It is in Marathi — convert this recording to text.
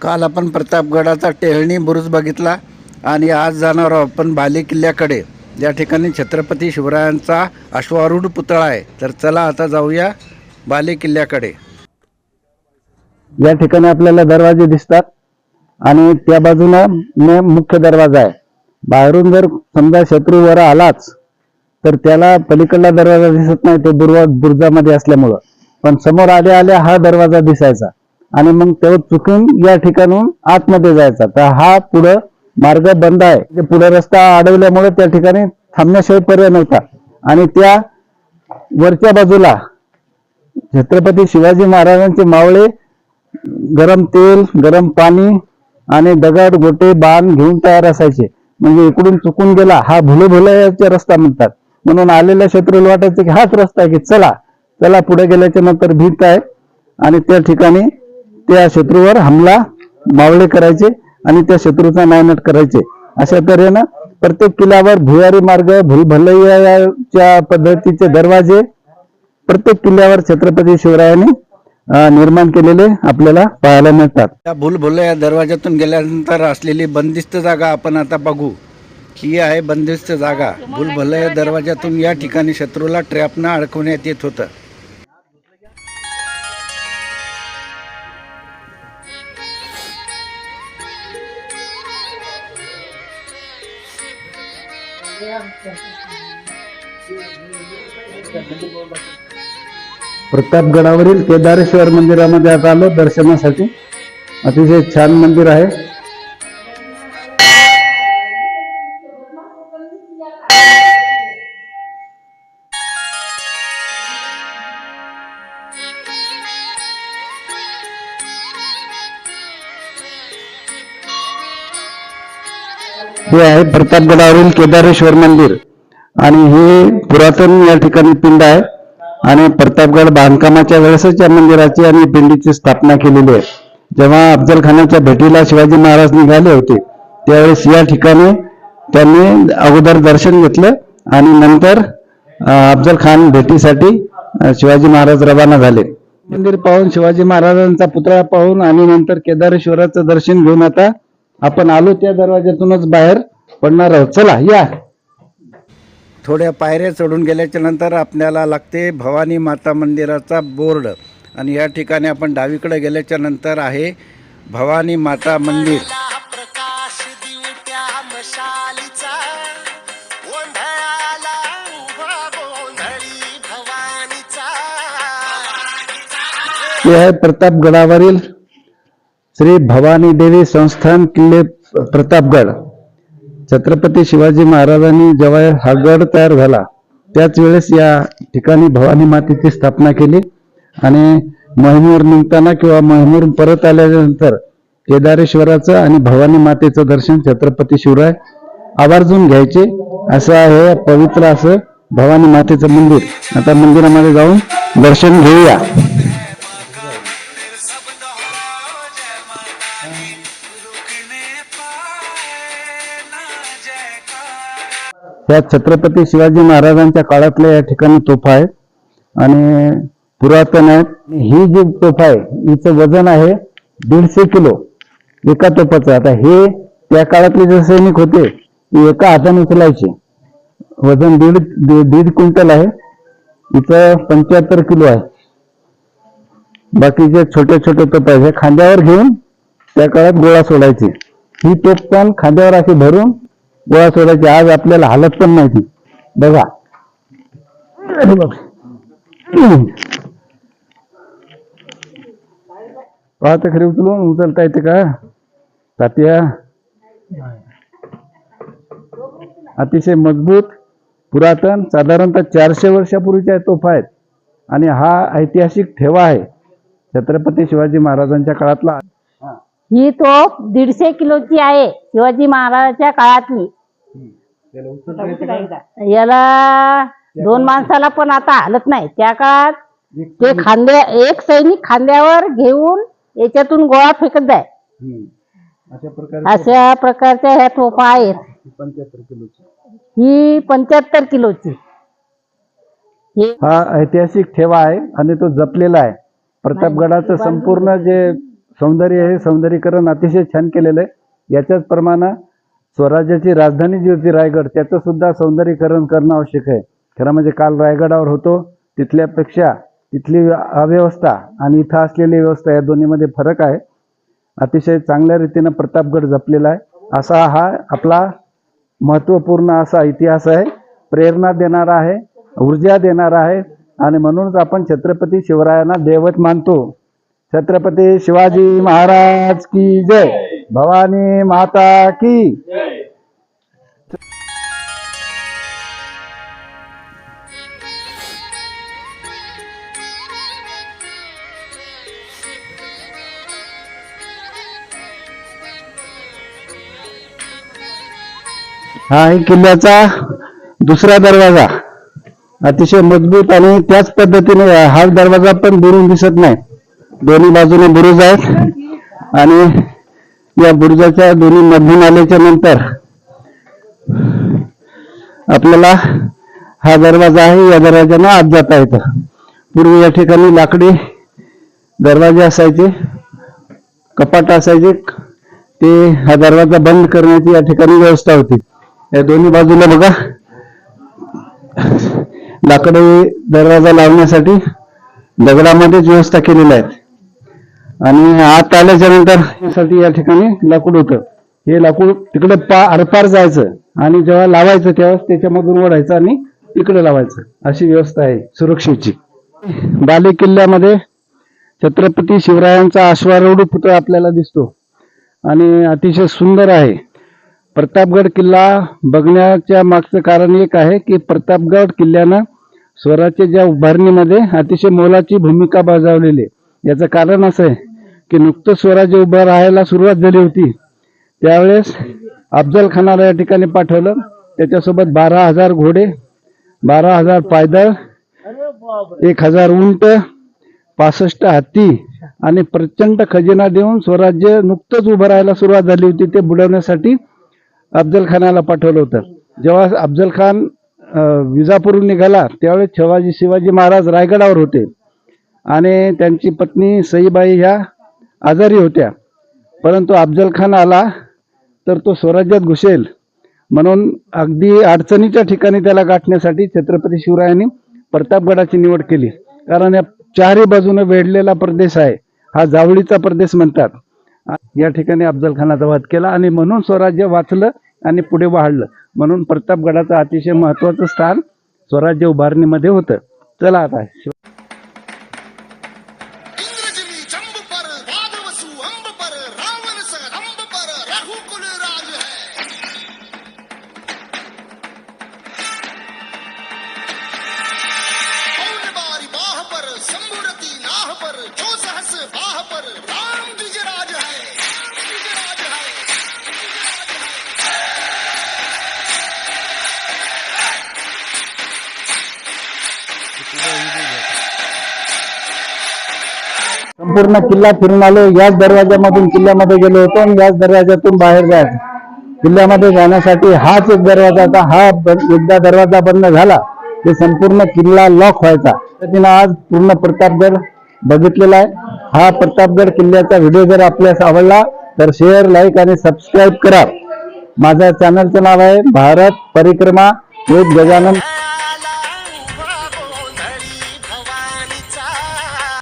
काल आपण प्रतापगडाचा टेहळणी बुरुज बघितला आणि आज जाणार आहोत आपण बाले किल्ल्याकडे. या ठिकाणी छत्रपती शिवरायांचा अश्वारूढ पुतळा आहे. तर चला आता जाऊया बाले किल्ल्याकडे. या ठिकाणी आपल्याला दरवाजे दिसतात आणि त्या बाजूला मुख्य दरवाजा आहे. बाहेरून जर समजा शत्रू वर आलाच तर त्याला पलीकडला दरवाजा दिसत नाही तो बुर्वा बुर्जामध्ये असल्यामुळं. पण समोर आल्या आल्या हा दरवाजा दिसायचा. आणि मग तो चुकून या ठिकाणून आतमध्ये जायचा. तर हा पुढं मार्ग बंद आहे. म्हणजे पुढे रस्ता अडवल्यामुळे त्या ठिकाणी थांबण्याशिवाय पर्याय नव्हता. आणि त्या वरच्या बाजूला छत्रपती शिवाजी महाराजांचे मावळे गरम तेल गरम पाणी आणि दगड गोटे बाण घेऊन तयार असायचे. म्हणजे इकडून चुकून गेला हा भुले भुलयाचा रस्ता म्हणतात. म्हणून आलेल्या शत्रूला वाटायचं की हाच रस्ता आहे की चला चला पुढे गेल्याच्यानंतर भीत आहे. आणि त्या ठिकाणी त्या शत्रूवर हमला मावळे करायचे आणि त्या शत्रूचा नायनाट करायचे. अशा तऱ्हेनं प्रत्येक किल्ल्यावर भुयारी मार्ग भुलभुलैयाच्या पद्धतीचे दरवाजे प्रत्येक किल्ल्यावर छत्रपती शिवरायांनी निर्माण केलेले आपल्याला पाहायला मिळतात. त्या भूलभुल्या दरवाज्यातून दरवाजातून गेल्यानंतर असलेली बंदिस्त जागा आपण आता बघू. ही आहे बंदिस्त जागा. भूलभुल्या दरवाजातून या ठिकाणी शत्रूला ट्रॅपनं अडकवण्यात येत होतं. प्रतापगडावरील केदारेश्वर मंदिरामध्ये आता आलो दर्शनासाठी. अतिशय छान मंदिर आहे. हे आहे प्रतापगडावरील केदारेश्वर मंदिर. आणि हे पुरातन या ठिकाणी पिंड आहे. आणि प्रतापगड बांधकामाच्या वेळेसच या मंदिराची आणि पिंडीची स्थापना केलेली आहे. जेव्हा अफजल खानाच्या भेटीला शिवाजी महाराज निघाले होते त्यावेळेस या ठिकाणी त्यांनी अगोदर दर्शन घेतलं आणि नंतर अफजल खान भेटीसाठी शिवाजी महाराज रवाना झाले. मंदिर पाहून शिवाजी महाराजांचा पुतळा पाहून आणि नंतर केदारेश्वराचं दर्शन घेऊन आता आपण आलो त्या दरवाज्यातूनच बाहेर पडणार आहोत. चला या. थोड्या पायऱ्या चढून गेल्याच्यानंतर आपल्याला लागते भवानी माता मंदिराचा बोर्ड. आणि या ठिकाणी आपण डावीकडे गेल्याच्यानंतर आहे भवानी माता मंदिर. आहे प्रतापगडावरील श्री भवानी देवी संस्थान किल्ले प्रतापगड. छत्रपती शिवाजी महाराजांनी जेव्हा हा गड तयार झाला त्याच वेळेस या ठिकाणी भवानी मातेची स्थापना केली आणि मोहिमेवर निघताना किंवा मोहिमेवरून परत आल्यानंतर केदारेश्वराचं आणि भवानी मातेचं दर्शन छत्रपती शिवराय आवर्जून घ्यायचे. असं आहे पवित्र असं भवानी मातेचं मंदिर. आता मंदिरामध्ये जाऊन दर्शन घेऊया. त्या छत्रपती शिवाजी महाराजांच्या काळातल्या या ठिकाणी तोफा आहेत आणि पुरातन आहेत. ही जी तोफ आहे हिचं वजन आहे दीडशे किलो एका तोफाचं. आता हे त्या काळातले जे सैनिक होते एका हाताने उचलायचे. वजन दीड दीड क्विंटल आहे. हिचं पंच्याहत्तर किलो आहे. बाकीचे छोटे छोटे तोप आहेत खांद्यावर घेऊन त्या काळात गोळा सोडायचे. ही तोप पण खांद्यावर अशी भरून गोळा सोडायची आज आपल्याला हालत पण माहिती. बघा. अरे बापरे. पाहता खरी उचलून उचलता येते का? तात्या. अतिशय मजबूत पुरातन साधारणतः चारशे वर्षापूर्वीच्या तोफा आहेत. आणि हा ऐतिहासिक ठेवा आहे. छत्रपती शिवाजी महाराजांच्या काळातला. ही तोफ दीडशे किलोची आहे शिवाजी महाराजांच्या काळातली. याला दोन माणसाला पण आता हालत नाही. त्या काळात ते खांद्या एक सैनिक खांद्यावर घेऊन याच्यातून गोळा फेकत जाय. अशा प्रकारे अशा प्रकारच्या ह्या तोफा आहेत. ही पंच्याहत्तर किलोची. हे हा ऐतिहासिक ठेवा आहे आणि तो जपलेला आहे. प्रतापगडाचं संपूर्ण जे सौंदर्य हे सौंदर्यीकरण अतिशय छान केलेलं आहे. याच्याच प्रमाणे स्वराज्याची राजधानी जी होती रायगड त्याचं सुद्धा सौंदर्यीकरण करणं आवश्यक आहे. खरं म्हणजे काल रायगडावर होतो तिथल्यापेक्षा तिथली अव्यवस्था आणि इथं असलेली व्यवस्था या दोन्हीमध्ये फरक आहे. अतिशय चांगल्या रीतीनं प्रतापगड जपलेला आहे. असा हा आपला महत्त्वपूर्ण असा इतिहास आहे. प्रेरणा देणारा आहे ऊर्जा देणारा आहे आणि म्हणूनच आपण छत्रपती शिवरायांना दैवत मानतो. छत्रपती शिवाजी महाराज की जय. भवानी माता की हा आहे किल्ल्याचा दुसरा दरवाजा. अतिशय मजबूत आणि त्याच पद्धतीने हा दरवाजा पण दुरून दिसत नाही. दोन्ही बाजूने बुरुज आहेत. आणि या बुरुजाच्या दोन्ही मधून आल्याच्यानंतर आपल्याला हा दरवाजा आहे. या दरवाजानं आत जाता येतं. पूर्वी या ठिकाणी लाकडी दरवाजे असायचे कपाट असायचे. ते हा दरवाजा बंद करण्याची या ठिकाणी व्यवस्था होती. या दोन्ही बाजूला बघा. लाकडी दरवाजा लावण्यासाठी दगडामध्येच व्यवस्था केलेल्या आहेत. आणि आत आल्याच्यानंतर या ठिकाणी लाकूड होतं. हे लाकूड तिकडे पा आरपार जायचं आणि जेव्हा लावायचं तेव्हा त्याच्यामधून ओढायचं आणि तिकडे लावायचं. अशी व्यवस्था आहे सुरक्षेची. बाले किल्ल्यामध्ये छत्रपती शिवरायांचा अश्वारूढ पुतळा आपल्याला दिसतो. आणि अतिशय सुंदर आहे. प्रतापगड किल्ला बघण्याच्या मागचं कारण एक आहे की प्रतापगड किल्ल्यानं स्वराज्याच्या उभारणीमध्ये अतिशय मोलाची भूमिका बजावलेली आहे. याचं कारण असं आहे की नुकतं स्वराज्य उभं राहायला सुरुवात झाली होती. त्यावेळेस अफजल खानाला या ठिकाणी पाठवलं. त्याच्यासोबत बारा हजार घोडे बारा हजार पायदळ एक हजार उंट पासष्ट हत्ती आणि प्रचंड खजिना देऊन स्वराज्य नुकतंच उभं राहायला सुरुवात झाली होती. ते बुडवण्यासाठी अफजल खानाला पाठवलं होतं. जेव्हा अफजल खान विजापूरहून निघाला त्यावेळेस शिवाजी शिवाजी महाराज रायगडावर होते. आणि त्यांची पत्नी सईबाई ह्या आजारी होत्या. परंतु अफजल खान आला तर तो स्वराज्यात घुसेल. म्हणून अगदी अडचणीच्या ठिकाणी त्याला गाठण्यासाठी छत्रपती शिवरायांनी प्रतापगडाची निवड केली. कारण या चारही बाजूने वेढलेला प्रदेश आहे. हा जावळीचा प्रदेश म्हणतात. या ठिकाणी अफजल खानाचा वध केला आणि म्हणून स्वराज्य वाचलं आणि पुढे वाढलं. म्हणून प्रतापगडाचं अतिशय महत्वाचं स्थान स्वराज्य उभारणीमध्ये होतं. चला आता. पर पर पर संपूर्ण किल्ला फिरून आलो. याच दरवाज्यामधून किल्ल्यामध्ये गेलो होतो आणि याच दरवाज्यातून बाहेर जायचं किल्ल्यामध्ये जाण्यासाठी हाच एक दरवाजा होता. हा एकदा दरवाजा बंद झाला की संपूर्ण किल्ला लॉक व्हायचा. त्याच्यानं आज पूर्ण प्रतापगड बघितलेला आहे. हा प्रतापगड किल्ल्याचा व्हिडिओ जर आपल्यास आवडला तर शेअर लाईक आणि सबस्क्राईब करा. माझ्या चॅनलचं नाव आहे भारत परिक्रमा. एक गजानन